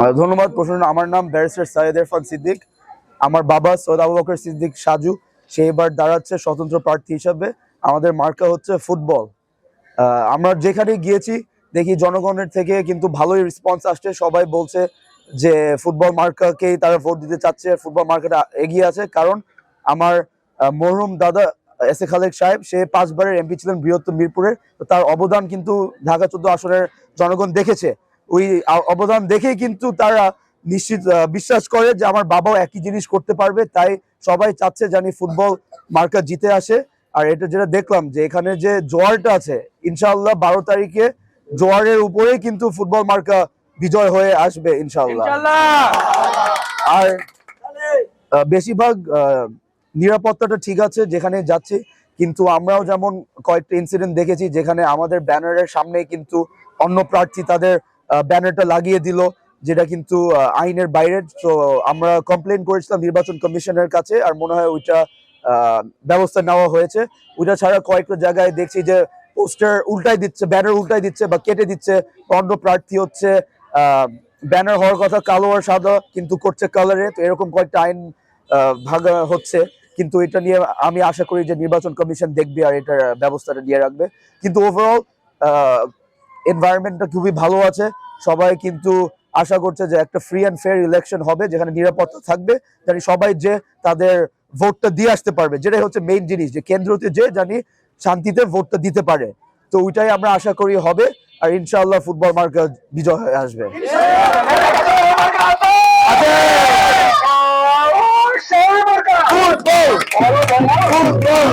ধন্যবাদ প্রশ্ন আমার নাম ব্যারিস্টার সাইদ ইরফান সিদ্দিক। আমার বাবা সৈয়দ আবু বকর সিদ্দিক সাজু, সে এবার দাঁড়াচ্ছে স্বতন্ত্র প্রার্থী হিসাবে। আমাদের মার্কা হচ্ছে ফুটবল। আমরা যেখানে গিয়েছি, দেখি জনগণের থেকে কিন্তু ভালোই রেসপন্স আসছে। সবাই বলছে যে ফুটবল মার্কাকেই তারা ভোট দিতে চাচ্ছে, ফুটবল মার্কাটা এগিয়ে আছে। কারণ আমার মরহুম দাদা এস এ খালেক সাহেব, সে পাঁচবারের এমপি ছিলেন বৃহত্তম মিরপুরের। তার অবদান কিন্তু ঢাকা চোদ্দ আসনের জনগণ দেখেছে। ওই অবদান দেখেই কিন্তু তারা নিশ্চিত বিশ্বাস করে যে আমার বাবাও একই জিনিস করতে পারবে। তাই সবাই চাচ্ছে জানি ফুটবল মার্কা জিতে আসে। আর এটা যেটা দেখলাম যে এখানে যে জোয়ারটা আছে ইনশাআল্লাহ বারো তারিখে জোয়ারের উপরেই কিন্তু ফুটবল মার্কা বিজয় হয়ে আসবে ইনশাআল্লাহ। আর বেশিরভাগ নিরাপত্তাটা ঠিক আছে যেখানে যাচ্ছি। কিন্তু আমরাও যেমন কয়েকটা ইনসিডেন্ট দেখেছি যেখানে আমাদের ব্যানারের সামনে কিন্তু অন্য প্রার্থী তাদের ব্যানারটা লাগিয়ে দিল, যেটা কিন্তু আইনের বাইরে। তো আমরা কমপ্লেন করেছিলাম নির্বাচন কমিশনের কাছে, আর মনে হয় ওইটা ব্যবস্থা নেওয়া হয়েছে। ওইটা ছাড়া কয়েকটা জায়গায় দেখছি যে পোস্টার উল্টাই দিচ্ছে, ব্যানার উল্টাই দিচ্ছে বা কেটে দিচ্ছে। অন্য প্রার্থী হচ্ছে ব্যানার হওয়ার কথা কালো আর সাদা, কিন্তু করছে কালারে তো এরকম কয়েকটা আইন ভাগা হচ্ছে। কিন্তু এটা নিয়ে আমি আশা করি যে নির্বাচন কমিশন দেখবে আর এটার ব্যবস্থাটা নিয়ে রাখবে। কিন্তু ওভারঅল এনভায়রনমেন্টটা খুবই ভালো আছে। সবাই কিন্তু আশা করছে যে একটা ফ্রি অ্যান্ড ফেয়ার ইলেকশন হবে যেখানে নিরাপত্তা থাকবে জানি সবাই যে তাদের ভোটটা দিয়ে আসতে পারবে। যেটাই হচ্ছে মেইন জিনিস যে কেন্দ্রতে যে জানি শান্তিতে ভোটটা দিতে পারে। তো ওইটাই আমরা আশা করি হবে আর ইনশাআল্লাহ ফুটবল মার্কা বিজয় হয়ে আসবে। Football football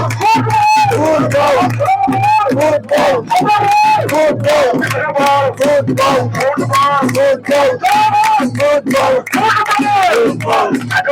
football football football, football, football, football, football, football.